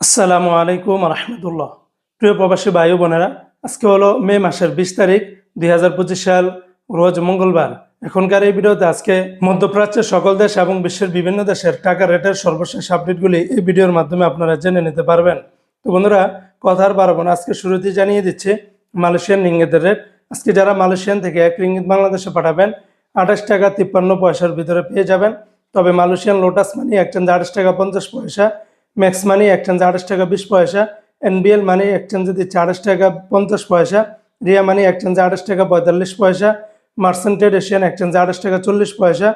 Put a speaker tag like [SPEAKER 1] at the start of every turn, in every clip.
[SPEAKER 1] আসসালামু আলাইকুম রহমতুল্লাহ প্রিয় প্রবাসী ভাই বোনেরা, আজকে হলো মে মাসের বিশ তারিখ, দুই হাজার পঁচিশ সাল, রোজ মঙ্গলবার। এখনকার এই ভিডিওতে আজকে মধ্যপ্রাচ্যের সকল দেশ এবং বিশ্বের বিভিন্ন দেশের টাকা রেটের সর্বশেষ আপডেটগুলি এই ভিডিওর মাধ্যমে আপনারা জেনে নিতে পারবেন। তো বন্ধুরা, কথা আর পারব না। আজকে শুরুতেই জানিয়ে দিচ্ছি, মালয়েশিয়ান রিঙ্গিতের রেট। আজকে যারা মালয়েশিয়ান থেকে এক রিঙ্গিত বাংলাদেশে পাঠাবেন, আঠাশ টাকা তিপ্পান্ন পয়সার ভিতরে পেয়ে যাবেন। তবে মালয়েশিয়ান লোটাস মানি একচেঞ্জ আঠাশ টাকা পঞ্চাশ পয়সা ম্যাক্স মানি একচেঞ্জ আঠাশ টাকা বিশ পয়সা এনবিএল মানি একচেঞ্জে দিচ্ছে আঠাশ টাকা পঞ্চাশ পয়সা, রিয়া মানি একচেঞ্জে আঠাশ টাকা পঁয়তাল্লিশ পয়সা মার্সেন্টেড এশিয়ান একচেঞ্জে আঠাশ টাকা চল্লিশ পয়সা,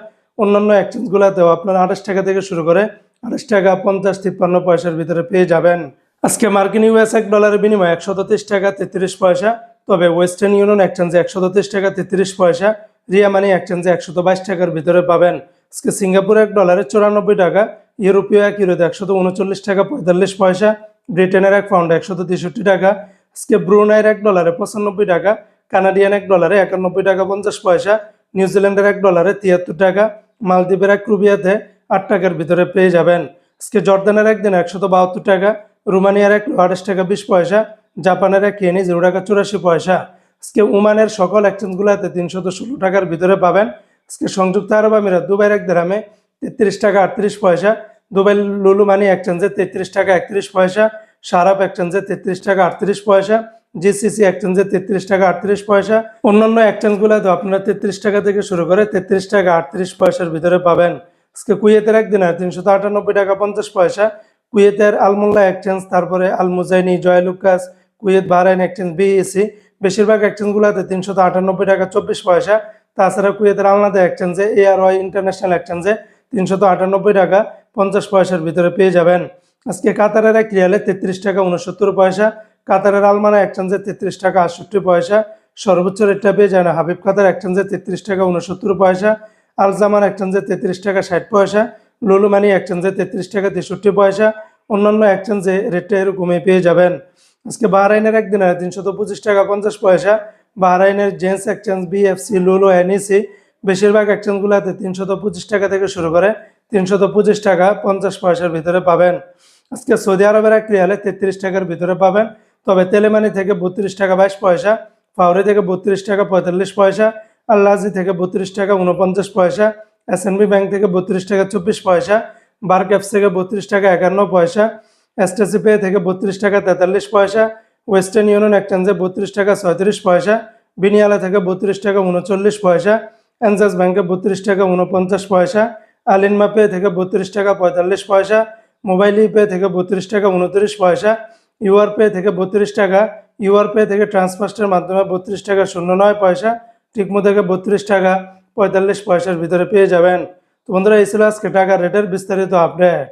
[SPEAKER 1] অন্যান্য এক্সচেঞ্জগুলোতেও আপনারা আঠাশ টাকা থেকে শুরু করে আঠাশ টাকা পঞ্চাশ তিপ্পান্ন পয়সার ভিতরে পেয়ে যাবেন। আজকে মার্কিন ইউএস এক ডলারের বিনিময়ে একশো তেত্রিশ টাকা তেত্রিশ পয়সা, তবে ওয়েস্টার্ন ইউনিয়ন এক্সচেঞ্জে একশো টাকা তেত্রিশ পয়সা, রিয়া মানি এক্সচেঞ্জে একশো টাকার ভিতরে পাবেন। আজকে সিঙ্গাপুর এক ডলারে চুরানব্বই টাকা ইউরোপীয় এক ইউরোতে একশত উনচল্লিশ টাকা, পঁয়তাল্লিশ পয়সা, ব্রিটেনের এক পাউন্ড একশত তেষট্টি টাকা, আজকে ব্রুনাইয়ের এক ডলারে পঁচানব্বই টাকা, কানাডিয়ান এক ডলারে একানব্বই টাকা, পঞ্চাশ পয়সা, নিউজিল্যান্ডের এক ডলারে তিয়াত্তর টাকা, মালদ্বীপের এক রুবিয়াতে আট টাকার ভিতরে পেয়ে যাবেন। আজকে জর্দানের একদিন একশত বাহাত্তর টাকা, রোমানিয়ার এক আঠাশ টাকা, বিশ পয়সা, জাপানের এক কেনি জিরো টাকা, চুরাশি পয়সা। আজকে ওমানের সকল এক্সচেঞ্জগুলোতে তিনশত ষোলো টাকার ভিতরে পাবেন। আজকে সংযুক্ত আরব আমিরাত, দুবাইয়ের এক দেরামে তেত্রিশ টাকা আটত্রিশ পয়সা। দুবাই লুলু মানি এক্সচেঞ্জে তেত্রিশ টাকা একত্রিশ পয়সা। সারাপ এক্সচেঞ্জে তেত্রিশ টাকা আটত্রিশ পয়সা। জিসিসি এক্সচেঞ্জে তেত্রিশ টাকা আটত্রিশ পয়সা। অন্যান্য এক্সচেঞ্জগুলোতে আপনারা তেত্রিশ টাকা থেকে শুরু করে তেত্রিশ টাকা আটত্রিশ পয়সার ভিতরে পাবেন। আজকে কুয়েতের একদিন আর তিনশো আটানব্বই টাকা পঞ্চাশ পয়সা। কুয়েতের আলমুল্লা এক্সচেঞ্জ তারপরে Al Muzaini Joyalukkas, Kuwait Bahrain exchange B A C বেশিরভাগ এক্সচেঞ্জগুলোতে তিনশো আটানব্বই টাকা চব্বিশ পয়সা। তাছাড়া কুয়েতের আলনাদা এক্সচেঞ্জে এআর ওয়াই ইন্টারন্যাশনাল এক্সচেঞ্জে তিনশত আটানব্বই টাকা পঞ্চাশ পয়সার ভিতরে পেয়ে যাবেন। আজকে কাতারের এক রিয়ালে তেত্রিশ টাকা উনসত্তর পয়সা, কাতারের আলমানা এক্সচেঞ্জে তেত্রিশ টাকা আটষট্টি পয়সা, সর্বোচ্চ রেটটা পেয়ে যায় না হাবিব কাতার এক্সচেঞ্জে তেত্রিশ টাকা উনসত্তর পয়সা, আলজামান এক্সচেঞ্জে তেত্রিশ টাকা ষাট পয়সা লুলু মানি এক্সচেঞ্জে তেত্রিশ টাকা তেষট্টি পয়সা, অন্যান্য এক্সচেঞ্জে রেটটা এরকমই পেয়ে যাবেন। আজকে বাহরাইনের একদিনে তিনশত পঁচিশ টাকা পঞ্চাশ পয়সা, বাহরাইনের gents exchange BFC, Lulu, NEC বেশিরভাগ এক্সচেঞ্জগুলোতে তিনশত পঁচিশ টাকা থেকে শুরু করে তিনশত পঁচিশ টাকা পঞ্চাশ পয়সার ভিতরে পাবেন। আজকে সৌদি আরবের এক রিয়ালে তেত্রিশ টাকার ভিতরে পাবেন। তবে তেলেমানি থেকে বত্রিশ টাকা বাইশ পয়সা ফাউরি থেকে বত্রিশ টাকা পঁয়তাল্লিশ পয়সা আল্লাজি থেকে বত্রিশ টাকা উনপঞ্চাশ পয়সা এসএনবি ব্যাংক থেকে বত্রিশ টাকা চব্বিশ পয়সা বার ক্যাপস থেকে বত্রিশ টাকা একান্ন পয়সা এসটিসি পে থেকে বত্রিশ টাকা তেতাল্লিশ পয়সা, ওয়েস্টার্ন ইউনিয়ন এক্সচেঞ্জে বত্রিশ টাকা ছয়ত্রিশ পয়সা, বিনিয়ালা থেকে বত্রিশ টাকা উনচল্লিশ পয়সা অ্যানজাস ব্যাংকে বত্রিশ টাকা উনপঞ্চাশ পয়সা, আলিনমা পে থেকে বত্রিশ টাকা পঁয়তাল্লিশ পয়সা, মোবাইল পে থেকে বত্রিশ টাকা উনত্রিশ পয়সা, ইউআর পে থেকে বত্রিশ টাকা, ইউআর পে থেকে ট্রান্সফার্স্টের মাধ্যমে বত্রিশ টাকা শূন্য নয় পয়সা, টিকমো থেকে বত্রিশ টাকা পঁয়তাল্লিশ পয়সার ভিতরে পেয়ে যাবেন। তো বন্ধুরা, এই ছিল আজকে টাকা রেটের বিস্তারিত আপডেট